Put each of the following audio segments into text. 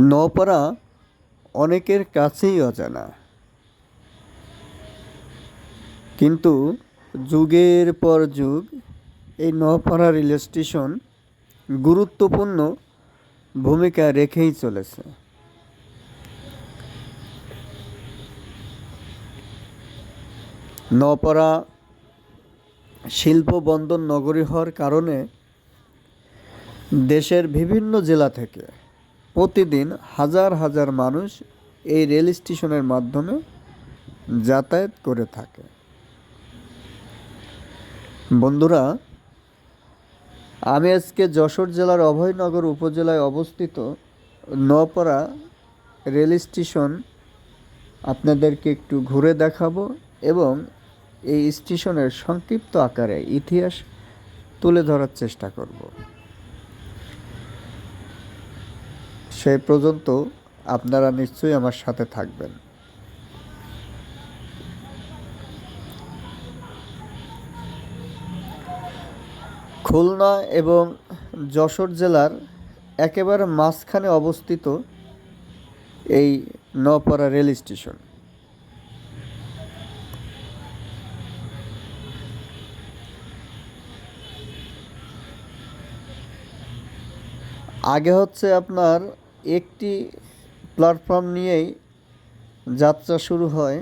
নওপাড়া অনেকের কাছেই অজানা। কিন্তু যুগের পর যুগ এই নওপাড়া রেল স্টেশন গুরুত্বপূর্ণ ভূমিকা রেখেই চলেছে। নওপাড়া শিল্প বন্দর নগরী হওয়ার কারণে দেশের বিভিন্ন জেলা থেকে প্রতিদিন হাজার হাজার মানুষ এই রেল স্টেশনের মাধ্যমে যাতায়াত করে থাকে। বন্ধুরা, আমি আজকে যশোর জেলার অভয়নগর উপজেলায় অবস্থিত নপাড়া রেল স্টেশন আপনাদেরকে একটু ঘুরে দেখাবো এবং এই স্টেশনের সংক্ষিপ্ত আকারে ইতিহাস তুলে ধরার চেষ্টা করব। সেই পর্যন্ত আপনারা নিশ্চয়ই আমার সাথে থাকবেন। খুলনা এবং যশোর জেলার একেবারে মাঝখানে অবস্থিত এই নপাড়া রেল স্টেশন। আগে হচ্ছে আপনার একটি প্ল্যাটফর্ম নিয়েই যাত্রা শুরু হয়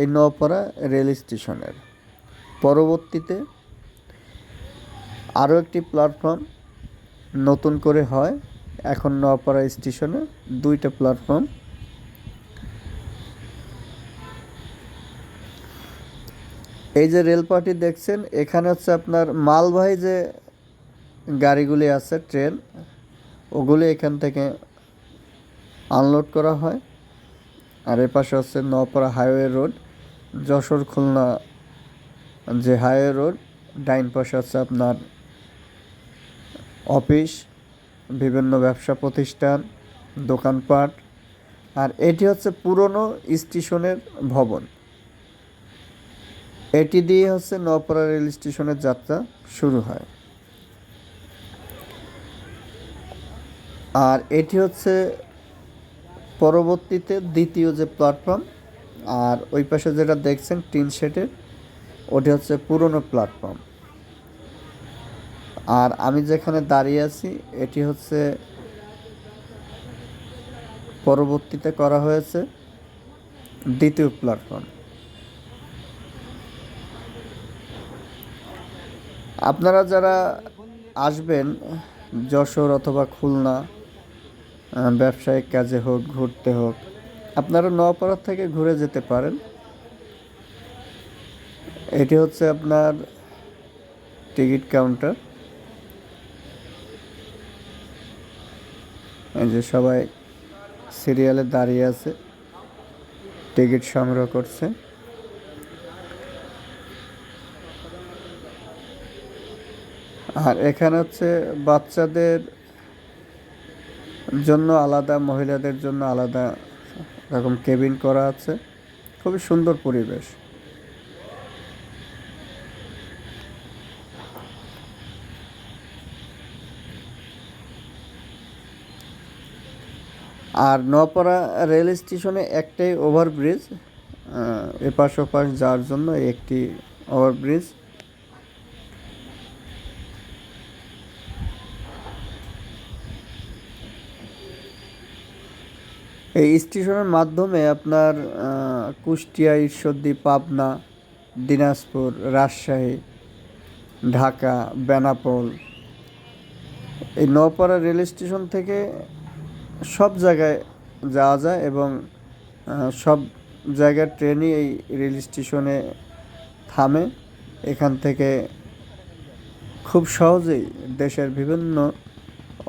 এই নপাড়া রেল স্টেশনের। পরবর্তীতে আরও একটি প্ল্যাটফর্ম নতুন করে হয়। এখন নপাড়া স্টেশনে দুইটা প্ল্যাটফর্ম। এই যে রেলপাটি দেখছেন, এখানে হচ্ছে আপনার মালবাহী যে গাড়িগুলি আছে, ট্রেন, ওগুলি এখান থেকে আনলোড করা হয়। আর এ পাশে হচ্ছে নপাড়া হাইওয়ে রোড, যশোর খুলনা যে হাইওয়ে রোড, ডাইন পাশে হচ্ছে আপনার অফিস, বিভিন্ন ব্যবসা প্রতিষ্ঠান, দোকানপাট। আর এটি হচ্ছে পুরনো স্টেশনের ভবন। এটি দিয়ে হচ্ছে নপাড়া রেল স্টেশনের যাত্রা শুরু হয়। আর এটি হচ্ছে পরবর্তীতে দ্বিতীয় যে প্ল্যাটফর্ম আর ওই পাশে যেটা দেখছেন টিন শেডের ওটি হচ্ছে পুরনো প্ল্যাটফর্ম আর আমি যেখানে দাঁড়িয়ে আছি, এটি হচ্ছে পরবর্তীতে করা হয়েছে দ্বিতীয় প্ল্যাটফর্ম আপনারা যারা আসবেন, যশোর অথবা খুলনা ব্যবসায়িক কাজে হোক, ঘুরতে হোক, আপনারা নওপাড়া থেকে ঘুরে যেতে পারেন। এটি হচ্ছে আপনার টিকিট কাউন্টার। যে সবাই সিরিয়ালে দাঁড়িয়ে আছে, টিকিট সংগ্রহ করছে। আর এখানে হচ্ছে বাচ্চাদের জন্য আলাদা, মহিলাদের জন্য আলাদা রকম কেবিন করা আছে। খুবই সুন্দর পরিবেশ। আর নপাড়া রেল স্টেশনে একটাই ওভারব্রিজ এপাশ ওপাশ যাওয়ার জন্য একটি ওভারব্রিজ এই স্টেশনের মাধ্যমে আপনার কুষ্টিয়া, ঈশ্বরদী, পাবনা, দিনাজপুর, রাজশাহী, ঢাকা, বেনাপোল, এই নওপাড়া রেল স্টেশন থেকে সব জায়গায় যাওয়া যায় এবং সব জায়গার ট্রেনই এই রেল স্টেশনে থামে। এখান থেকে খুব সহজেই দেশের বিভিন্ন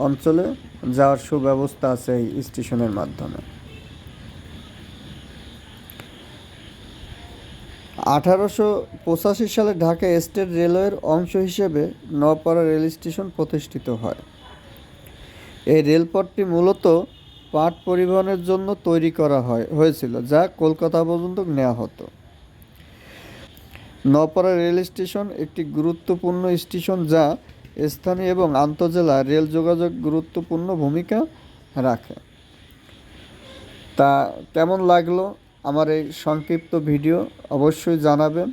অঞ্চলে যাওয়ার সুব্যবস্থা আছে এই স্টেশনের মাধ্যমে। আঠারোশো পঁচাশি সালে ঢাকা স্টেট রেলওয়ের অংশ হিসেবে নওপাড়া রেল স্টেশন প্রতিষ্ঠিত হয়। এই রেলপথটি মূলত পাট পরিবহনের জন্য তৈরি করা হয়, হয়েছিল, যা কলকাতা পর্যন্ত নেওয়া হতো। নওপাড়া রেল স্টেশন একটি গুরুত্বপূর্ণ স্টেশন যা স্থানীয় এবং আন্তজেলা রেল যোগাযোগ গুরুত্বপূর্ণ ভূমিকা রাখে। তা কেমন লাগল আমার এই সংক্ষিপ্ত ভিডিও অবশ্যই জানাবেন।